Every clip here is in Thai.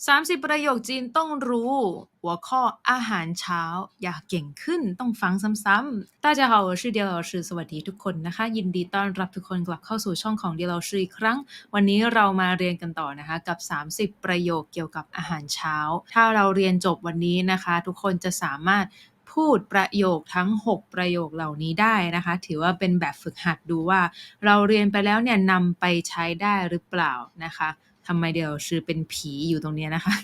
30 ประโยคจีนต้องรู้ หัวข้ออาหารเช้า อยากเก่งขึ้นต้องฟังซ้ำๆ大家好我是เดียเราชื่อสวัสดีทุกคนนะคะ ยินดีต้อนรับทุกคนกลับเข้าสู่ช่องของเดียเราชื่ออีกครั้ง วันนี้เรามาเรียนกันต่อนะคะกับ 30 ประโยคเกี่ยวกับอาหารเช้า ถ้าเราเรียนจบวันนี้นะคะ ทุกคนจะสามารถ พูดประโยคทั้ง 6 ประโยคเหล่านี้ได้นะคะ ถือว่าเป็นแบบฝึกหัดดูว่า เราเรียนไปแล้วเนี่ยนำไปใช้ได้หรือเปล่านะคะทำไมเดี๋ยวชื่อเป็นผีอยู่ตรงนี้นะคะ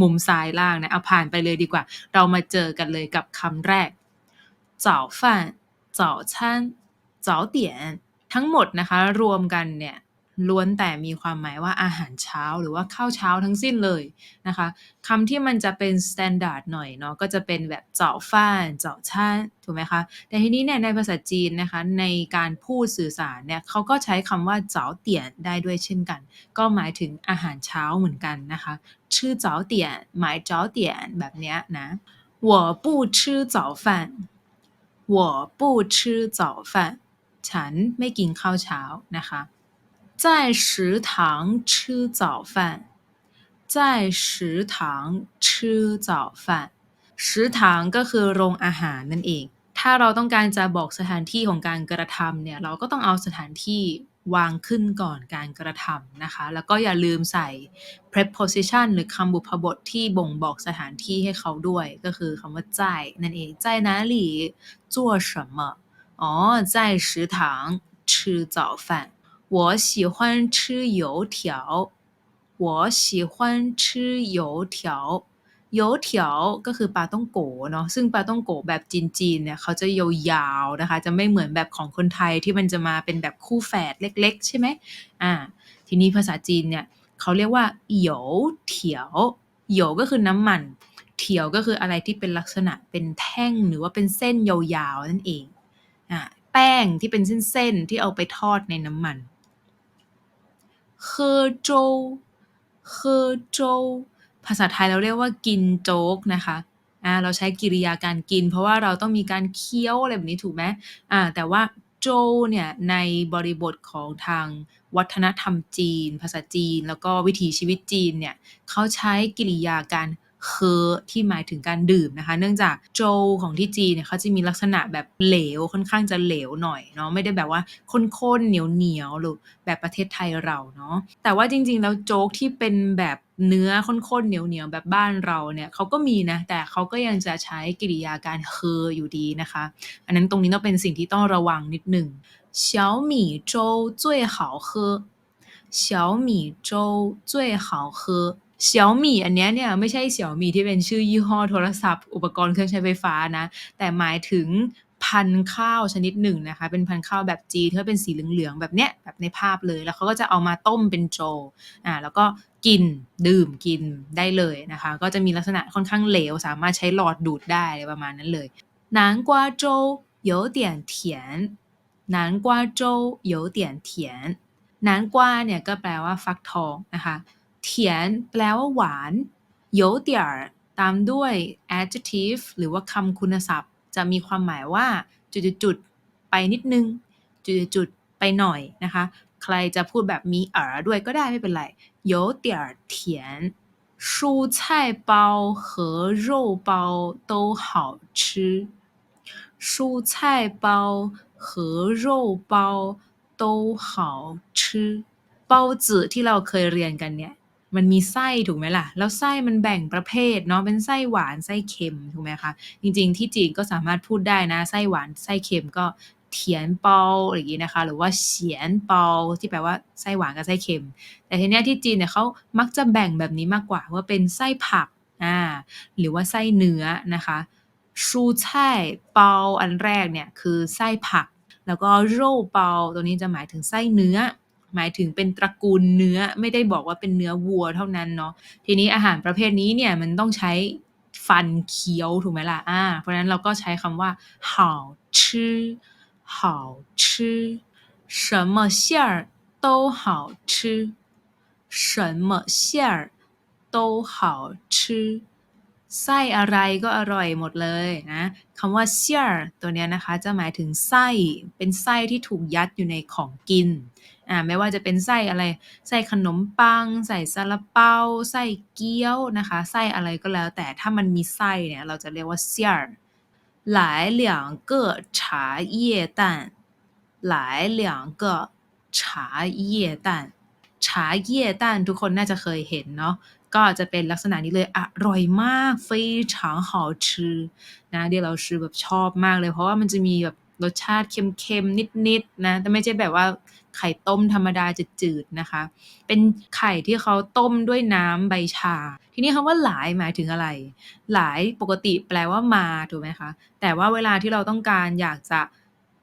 มุมซ้ายล่างนะเอาผ่านไปเลยดีกว่า เรามาเจอกันเลยกับคำแรกจ่อฟันจ่อชั้นจ่อเตียนทั้งหมดนะคะ รวมกันเนี่ย ล้วนแต่มีความหมายว่าอาหารเช้าหรือว่าข้าวเช้าทั้งสิ้นเลยนะคะคำที่มันจะเป็น standard หน่อยเนาะก็จะเป็นแบบเจ้าฟ้านเจ้าช่านถูกไหมคะแต่ทีนี้เนี่ยในภาษาจีนนะคะในการพูดสื่อสารเนี่ยเขาก็ใช้คำว่าเจ้าเตียนได้ด้วยเช่นกัน ก็หมายถึงอาหารเช้าเหมือนกันนะคะชื่อเจ้าเตียนหมายเจ้าเตียนแบบเนี้ยนะ我不吃早饭我不吃早饭ฉันไม่กินข้าวเช้านะคะ 在食堂吃早饭在食堂吃早饭食堂ก็คือโรงอาหารนั่นเอง ถ้าเราต้องการจะบอกสถานที่ของการกระทำเนี่ย เราก็ต้องเอาสถานที่วางขึ้นก่อนการกระทำนะคะ แล้วก็อย่าลืมใส่ preposition หรือคำบุพบทที่บ่งบอกสถานที่ให้เขาด้วย ก็คือคำว่า在นั่นเอง在哪里做什么อ๋อ在食堂吃早饭 我喜欢吃油条我喜欢吃油条油条ก็คือปลาต้องโกเนาะซึ่งปลาต้องโกแบบจีนๆเนี่ยเขาจะยาวๆนะคะ จะไม่เหมือนแบบของคนไทยที่มันจะมาเป็นแบบคู่แฝดเล็กๆ ใช่ไหมอ่า ทีนี้ภาษาจีนเนี่ยเขาเรียกว่าเหยวเถียวเหยวก็คือน้ำมัน เถียวก็คืออะไรที่เป็นลักษณะเป็นแท่งหรือว่าเป็นเส้นยาวๆนั่นเองอ่าแป้งที่เป็นเส้นๆที่เอาไปทอดในน้ำมันเ คอโจเคอโจภาษาไทยเราเรียกว่ากินโจ๊กนะคะ อ่า เราใช้กิริยาการกิน เพราะว่าเราต้องมีการเคี้ยวอะไรแบบนี้ถูกไหมอ่า แต่ว่าโจเนี่ยในบริบทของทางวัฒนธรรมจีน ภาษาจีน แล้วก็วิถีชีวิตจีนเนี่ย เขาใช้กิริยาการ เคอที่หมายถึงการดื่มนะคะ เนื่องจากโจของที่จีนเนี่ยเขาจะมีลักษณะแบบเหลวค่อนข้างจะเหลวหน่อยเนาะไม่ได้แบบว่าข้นๆเหนียวๆหรือแบบประเทศไทยเราเนาะแต่ว่าจริงๆแล้วโจ๊กที่เป็นแบบเนื้อข้นๆเหนียวๆแบบบ้านเราเนี่ยเขาก็มีนะแต่เขาก็ยังจะใช้กิริยาการเคออยู่ดีนะคะ อันนั้นตรงนี้ต้องเป็นสิ่งที่ต้องระวังนิดหนึ่ง小米粥最好喝小米粥最好喝 เสี่ยวมี่อันนี้เนี่ยไม่ใช่เสี่ยวมี่ที่เป็นชื่อยี่ห้อโทรศัพท์ อุปกรณ์เครื่องใช้ไฟฟ้านะ แต่หมายถึงพันธุ์ข้าวชนิดหนึ่งนะคะ เป็นพันธุ์ข้าวแบบจีนที่เป็นสีเหลืองๆแบบเนี้ยแบบในภาพเลย แล้วเขาก็จะเอามาต้มเป็นโจอ่าแล้วก็กินดื่มกินได้เลยนะคะ ก็จะมีลักษณะค่อนข้างเหลว สามารถใช้หลอดดูดได้ประมาณนั้นเลย南瓜粥有点甜南瓜粥有点甜南瓜เนี่ยก็แปลว่าฟักทองนะคะ เถียนแปลว่าหวานโยเตียตามด้วย adjective หรือว่าคำคุณศัพท์ จะมีความหมายว่า จุดๆไปนิดนึง จุดๆไปหน่อยนะคะ ใครจะพูดแบบมีเอ๋อด้วยก็ได้ไม่เป็นไร有点甜蔬菜包和肉包都好吃蔬菜包和肉包都好吃เปาจื่อที่เราเคยเรียนกันเนี่ย มันมีไส้ถูกไหมล่ะ แล้วไส้มันแบ่งประเภทเนาะ เป็นไส้หวาน ไส้เค็มถูกไหมคะ จริง ๆ ที่จีนก็สามารถพูดได้นะ ไส้หวาน ไส้เค็มก็เทียนเปาอะไรอย่างนี้นะคะ หรือว่าเฉียนเปาที่แปลว่าไส้หวานกับไส้เค็ม แต่ทีเนี้ยที่จีนเนี่ยเขามักจะแบ่งแบบนี้มากกว่าว่าเป็นไส้ผักอ่าหรือว่าไส้เนื้อนะคะชูไช่เปาอันแรกเนี่ยคือไส้ผัก แล้วก็โร่เปาตัวนี้จะหมายถึงไส้เนื้อ หมายถึงเป็นตระกูลเนื้อไม่ได้บอกว่าเป็นเนื้อวัวเท่านั้นเนาะทีนี้อาหารประเภทนี้เนี่ยมันต้องใช้ฟันเคี้ยวถูกไหมล่ะอ่าเพราะฉะนั้นเราก็ใช้คำว่า好吃好吃什么馅儿都好吃什么馅儿都好吃 ไส้อะไรก็อร่อยหมดเลยนะคำว่าเซียตัวเนี้ยนะคะจะหมายถึงไส้เป็นไส้ที่ถูกยัดอยู่ในของกิน อ่าไม่ว่าจะเป็นไส้อะไรไส้ขนมปังใส่ซาลาเปาไส้เกี๊ยวนะคะไส้อะไรก็แล้ว แต่ถ้ามันมีไส้เนี่ยเราจะเรียกว่าเซีย来两个茶叶蛋来两个茶叶蛋茶叶蛋ทุกคนน่าจะเคยเห็นเนาะก็จะเป็นลักษณะนี้เลยอร่อยมาก非常好吃นะเดี๋ยวเราชื่อแบบชอบมากเลย เพราะว่ามันจะมีแบบ รสชาติเค็มๆนิดๆนะแต่ไม่ใช่แบบว่าไข่ต้มธรรมดาจะจืดนะคะ เป็นไข่ที่เขาต้มด้วยน้ำใบชา ทีนี้คำว่าหลายหมายถึงอะไร หลายปกติแปลว่ามาถูกไหมคะ แต่ว่าเวลาที่เราต้องการอยากจะ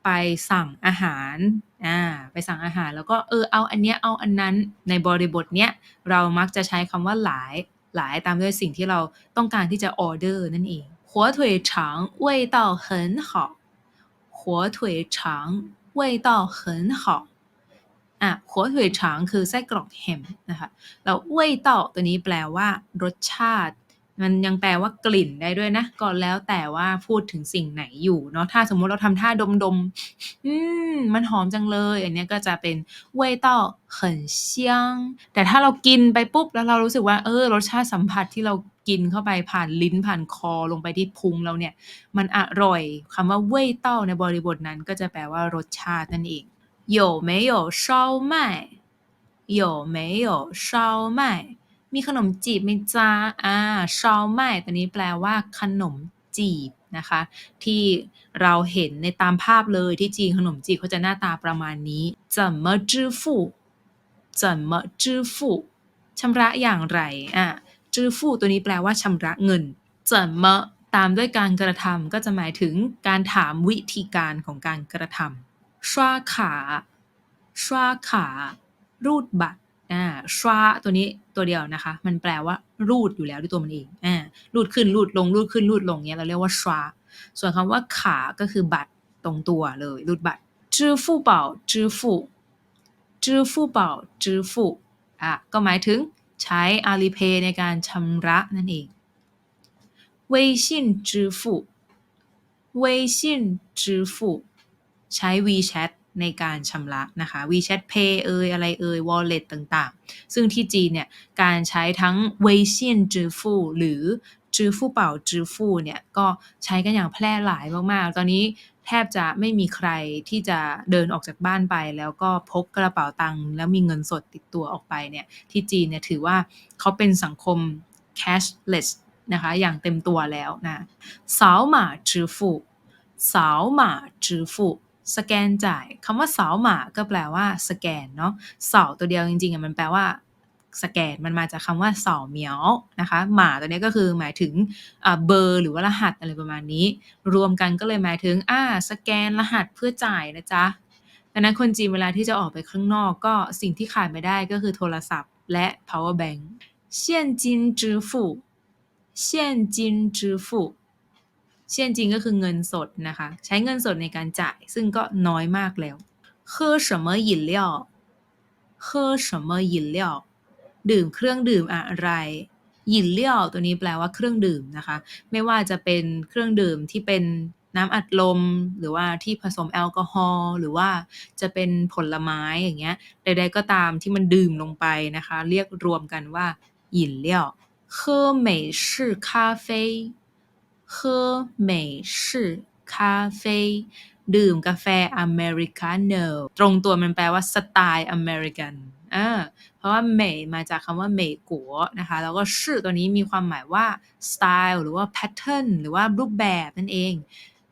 ไปสั่งอาหารอ่าไปสั่งอาหารแล้วก็เออเอาอันเนี้ยเอาอันนั้นในบริบทเนี้ยเรามักจะใช้คำว่าหลาย หลายตามด้วยสิ่งที่เราต้องการที่จะออเดอร์นั่นเอง火腿肠味道很好 火腿肠味道很好อ่ะหัวถุยฉางคือไส้กรอกแฮมนะคะแล้วเว่ยเต้าตัวนี้แปลว่ารสชาติ มันยังแปลว่ากลิ่นได้ด้วยนะก็แล้วแต่ว่าพูดถึงสิ่งไหนอยู่เนาะถ้าสมมุติเราทำท่าดมดมอืมมันหอมจังเลย อันนี้ก็จะเป็นเว่ยเต้า很香แต่ถ้าเรากินไปปุ๊บแล้วเรารู้สึกว่าเออรสชาติสัมผัสที่เรา กินเข้าไปผ่านลิ้นผ่านคอลงไปที่พุงเราเนี่ย มันอร่อยคำว่าเว่ยเต้าในบริบทนั้นก็จะแปลว่ารสชาตินั่นเอง有没有烧麦有没有烧麦มีขนมจีบไหมจ้าอ่า烧麦ตัวนี้แปลว่าขนมจีบนะคะ ที่เราเห็นในตามภาพเลยที่จีนขนมจีบเขาจะหน้าตาประมาณนี้怎么支付怎么支付ชำระอย่างไรอ่ะ จื้อฟู่ตัวนี้แปลว่าชำระเงินเจิ่เมะตามด้วยการกระทำก็จะหมายถึงการถามวิธีการของการกระทำชวาขาชวาขา รูดบัตรอ่าชวาตัวนี้ตัวเดียวนะคะ มันแปลว่า รูดอยู่แล้วด้วยตัวมันเองอ่ารูดขึ้นรูดลงรูดขึ้นรูดลงเนี้ยเราเรียกว่าชวาส่วนคำว่าขาก็คือบัตรตรงตัวเลยรูดบัตรจื้อฟู่เป่าจื้อฟู่จื้อฟู่เป่าจื้อฟู่อะก็หมายถึง ใช้ Alipay ในการชำระนั่นเอง微信支付微信支付ใช้ WeChat ในการชำระนะคะ WeChat Pay เอ่ยอะไรเอ่ย Wallet ต่างๆ ซึ่งที่จีนเนี่ย การใช้ทั้ง微信支付หรือ支付宝支付เนี่ย ก็ใช้กันอย่างแพร่หลายมากๆ ตอนนี้ แทบจะไม่มีใครที่จะเดินออกจากบ้านไป แล้วก็พกกระเป๋าตังค์แล้วมีเงินสดติดตัวออกไปเนี่ยที่จีนเนี่ยถือว่าเขาเป็นสังคม cashless นะคะอย่างเต็มตัวแล้วนะสาวหมาจือฟูสาวหมาจือฟูสแกนจ่ายคำว่าสาวหมาก็แปลว่าสแกนเนาะสาวตัวเดียวจริงๆอะมันแปลว่า สแกนมันมาจากคำว่าเสาเหมียวนะคะหมาตัวนี้ก็คือหมายถึงเบอร์หรือว่ารหัสอะไรประมาณนี้ รวมกันก็เลยหมายถึงอ่าสแกนรหัสเพื่อจ่ายนะจ๊ะดังนั้นคนจีนเวลาที่จะออกไปข้างนอกก็สิ่งที่ขาดไม่ได้ก็คือโทรศัพท์และ power bank 现金支付现金支付เช่นจริงก็คือเงินสดนะคะ ใช้เงินสดในการจ่าย ซึ่งก็น้อยมากแล้ว喝什么饮料喝什么饮料 ดื่มเครื่องดื่มอะไรหยินเลี่ยวตัวนี้แปลว่าเครื่องดื่มนะคะ ไม่ว่าจะเป็นเครื่องดื่มที่เป็นน้ำอัดลม หรือว่าที่ผสมแอลกอฮอล์หรือว่าจะเป็นผลไม้อย่างเงี้ยใดๆก็ตามที่มันดื่มลงไปนะคะ เรียกรวมกันว่าหยินเลี่ยว喝美式咖啡喝美式 咖啡ดื่มกาแฟอเมริกาโน่ตรงตัวมันแปลว่าสไตล์อเมริกันอ่าเพราะว่าเมยมาจากคำว่าเมยกัวนะคะ แล้วก็ชื่อตัวนี้มีความหมายว่าสไตล์หรือว่าแพทเทิร์นหรือว่ารูปแบบนั่นเอง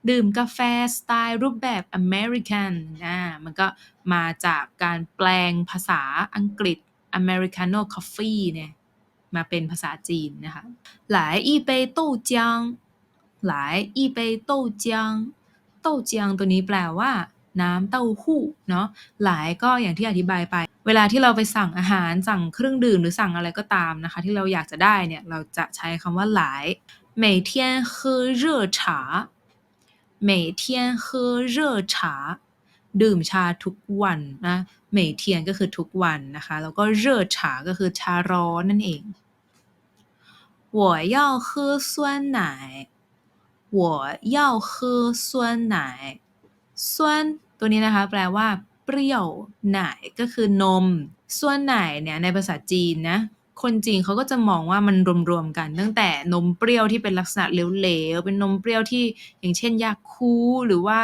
ดื่มกาแฟสไตล์รูปแบบอเมริกันอ่ามันก็มาจากการแปลงภาษาอังกฤษอเมริกาโน่คอฟฟี่เนี่ยมาเป็นภาษาจีนนะคะหลายอีเปโต้จาง หลายอีเปโต้เจียงโต้เจียงตัวนี้แปลว่า น้ำเต้าหู้เนาะหลายก็อย่างที่อธิบายไป เวลาที่เราไปสั่งอาหารสั่งเครื่องดื่มหรือสั่งอะไรก็ตามนะคะ ที่เราอยากจะได้เนี่ยเราจะใช้คำว่าหลาย每天喝热茶每天喝热茶ดื่มชาทุกวันนะเมยเทียนก็คือทุกวันนะคะ แล้วก็เร่อฉาก็คือชาร้อนนั่นเอง 我要喝酸奶 我要喝酸奶酸ตัวนี้นะคะ แปลว่า เปรี้ยวไหนก็คือนม ส่วนไหนเนี่ยในภาษาจีนนะ คนจีนเขาก็จะมองว่ามันรวมๆกัน ตั้งแต่นมเปรี้ยวที่เป็นลักษณะเหลวๆ เป็นนมเปรี้ยวที่อย่างเช่นยาคูหรือว่า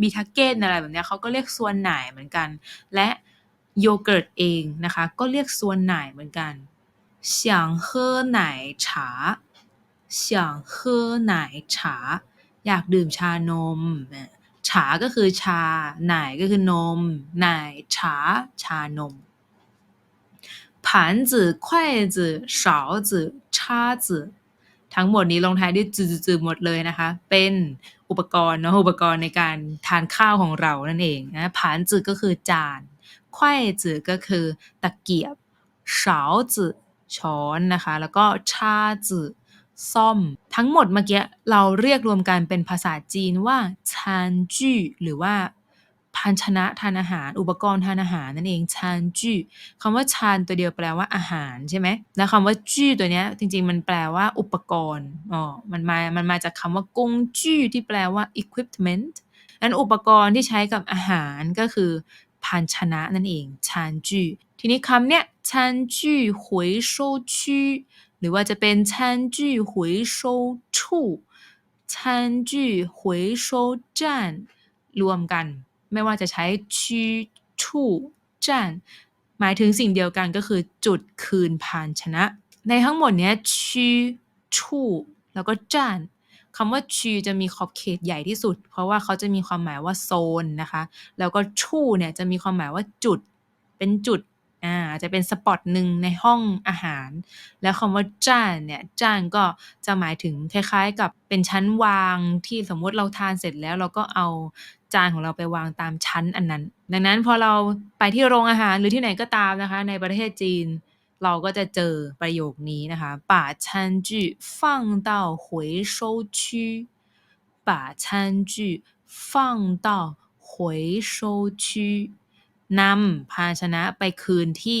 บีทาเกตอะไรแบบนี้เขาก็เรียกส่วนไหนเหมือนกัน และโยเกิร์ตเองนะคะ ก็เรียกส่วนไหนเหมือนกัน想喝奶茶 想喝奶茶อยากดื่มชานมฉาก็คือชาหน่ายก็คือนมหน่ายฉาชานม盘子筷子勺子叉子ทั้งหมดนี้ลงท้ายด้วยจืดๆหมดเลยนะคะ เป็นอุปกรณ์เนาะอุปกรณ์ในการทานข้าวของเรานั่นเองนะผานจืก็คือจานไข่จืก็คือตะเกียบเฉาจืช้อนนะคะ แล้วก็ชาจื ซ่อม ทั้งหมดเมื่อกี้เราเรียกรวมกันเป็นภาษาจีนว่าชานจี้หรือว่าภาชนะทานอาหาร อุปกรณ์ทานอาหารนั่นเองชานจี้คำว่าชานตัวเดียวแปลว่าอาหารใช่ไหมแล้วคำว่าจี้ตัวเนี้ยจริง ๆ มันแปลว่าอุปกรณ์อ๋อมันมามันมาจากคำว่ากงจี้ที่แปลว่า equipment ั้นอุปกรณ์ที่ใช้กับอาหารก็คือภาชนะนั่นเองชานจี้ทีนี้คำเนี้ยชานจี้อหวซชื่อ หรือว่าจะเป็น餐具回收处餐具回收站รวมกัน ไม่ว่าจะใช้ชีชูจานหมายถึงสิ่งเดียวกันก็คือจุดคืนพานชนะ ในทั้งหมดนี้ชีชูแล้วก็จานคำว่าชีจะมีขอบเขตใหญ่ที่สุด เพราะว่าเขาจะมีความหมายว่าโซนนะคะ แล้วก็ชู่เนี่ยจะมีความหมายว่าจุด เป็นจุด อ่าจะเป็นสปอตหนึ่งในห้องอาหาร แล้วคำว่าจานเนี่ยจานก็จะหมายถึงคล้ายๆ กับเป็นชั้นวางที่สมมติเราทานเสร็จแล้วเราก็เอาจานของเราไปวางตามชั้นอันนั้น ดังนั้นพอเราไปที่โรงอาหารหรือที่ไหนก็ตามนะคะ ในประเทศจีน เราก็จะเจอประโยคนี้นะคะ把餐具放到回收区把餐具放到回收区 นำภาชนะไปคืนที่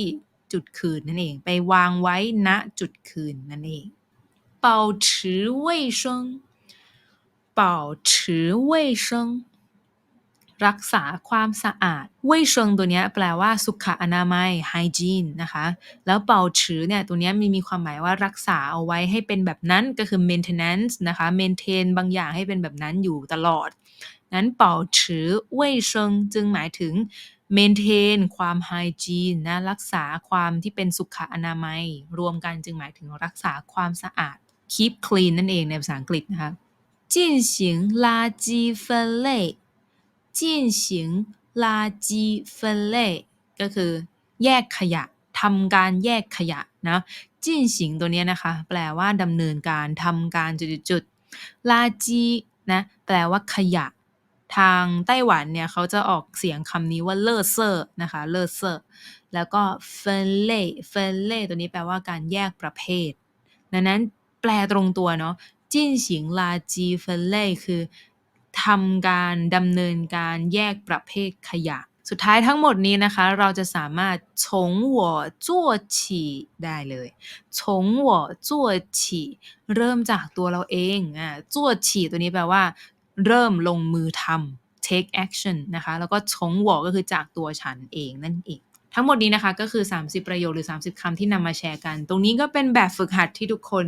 จุดคืนนั่นเอง ไปวางไว้ณจุดคืนนั่นเอง保持卫生保持卫生รักษาความสะอาดเว่ยเชิงตัวนี้แปลว่าสุขอนามัย hygiene นะคะ แล้วเป่าชือเนี่ยตัวนี้มีมีความหมายว่ารักษาเอาไว้ให้เป็นแบบนั้นก็คือ maintenance นะคะ maintain บางอย่างให้เป็นแบบนั้นอยู่ตลอด นั้นเป่าชือเว่ยเชิงจึงหมายถึง maintain ความ hygiene นะ รักษาความที่เป็นสุขอนามัย รวมกันจึงหมายถึงรักษาความสะอาด keep clean นั่นเองในภาษาอังกฤษนะคะ进行垃圾分类进行垃圾分类ก็คือ แยกขยะทำการแยกขยะนะจินสิงตัวนี้นะคะ แปลว่าดำเนินการทำการจุดๆลาจีนะ แปลว่าขยะ ทางไต้หวันเนี่ยเขาจะออกเสียงคำนี้ว่าเลอเซอร์นะคะเลอเซอร์แล้วก็เฟนเล่เฟนเล่ตัวนี้แปลว่าการแยกประเภท ดังนั้นแปลตรงตัวเนาะจิ้นสิงลาจีเฟนเล่คือทำการดำเนินการแยกประเภทขยะ สุดท้ายทั้งหมดนี้นะคะ เราจะสามารถชงหัวจั่วฉี่ได้เลยชงหัวจั่วฉี่เริ่มจากตัวเราเองอ่าจั่วฉี่ตัวนี้แปลว่า เริ่มลงมือทำ take action นะคะ แล้วก็从我ก็คือจากตัวฉันเองนั่นเอง ทั้งหมดนี้นะคะก็คือ 30 ประโยคหรือ 30 คำที่นำมาแชร์กัน ตรงนี้ก็เป็นแบบฝึกหัดที่ทุกคน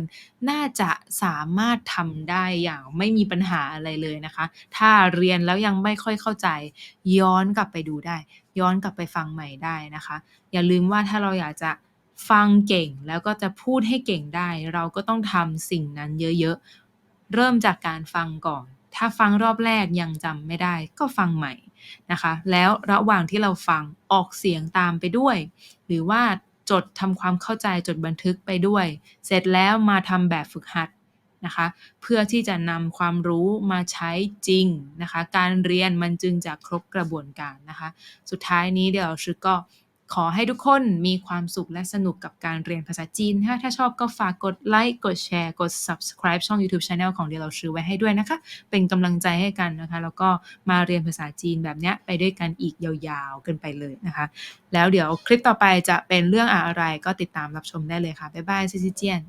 น่าจะสามารถทำได้อย่างไม่มีปัญหาอะไรเลยนะคะ ถ้าเรียนแล้วยังไม่ค่อยเข้าใจ ย้อนกลับไปดูได้ ย้อนกลับไปฟังใหม่ได้นะคะ อย่าลืมว่าถ้าเราอยากจะฟังเก่งแล้วก็จะพูดให้เก่งได้ เราก็ต้องทำสิ่งนั้นเยอะๆ เริ่มจากการฟังก่อน ถ้าฟังรอบแรกยังจำไม่ได้ก็ฟังใหม่นะคะ แล้วระหว่างที่เราฟังออกเสียงตามไปด้วย หรือว่าจดทำความเข้าใจจดบันทึกไปด้วย เสร็จแล้วมาทำแบบฝึกหัดนะคะ เพื่อที่จะนำความรู้มาใช้จริงนะคะ การเรียนมันจึงจะครบกระบวนการนะคะ สุดท้ายนี้เดี๋ยวชื่อก็ ขอให้ทุกคนมีความสุขและสนุกกับการเรียนภาษาจีนถ้าถ้าชอบก็ฝากกดไลค์กดแชร์กด subscribe ช่อง YouTube Channel ของเดียวเราชื่อไว้ให้ด้วยนะคะ เป็นกำลังใจให้กันนะคะ แล้วก็มาเรียนภาษาจีนแบบนี้ไปด้วยกันอีกยาวๆกันไปเลยนะคะ แล้วเดี๋ยวคลิปต่อไปจะเป็นเรื่องอะไรก็ติดตามรับชมได้เลยค่ะ บ๊ายบายซิซิเจียน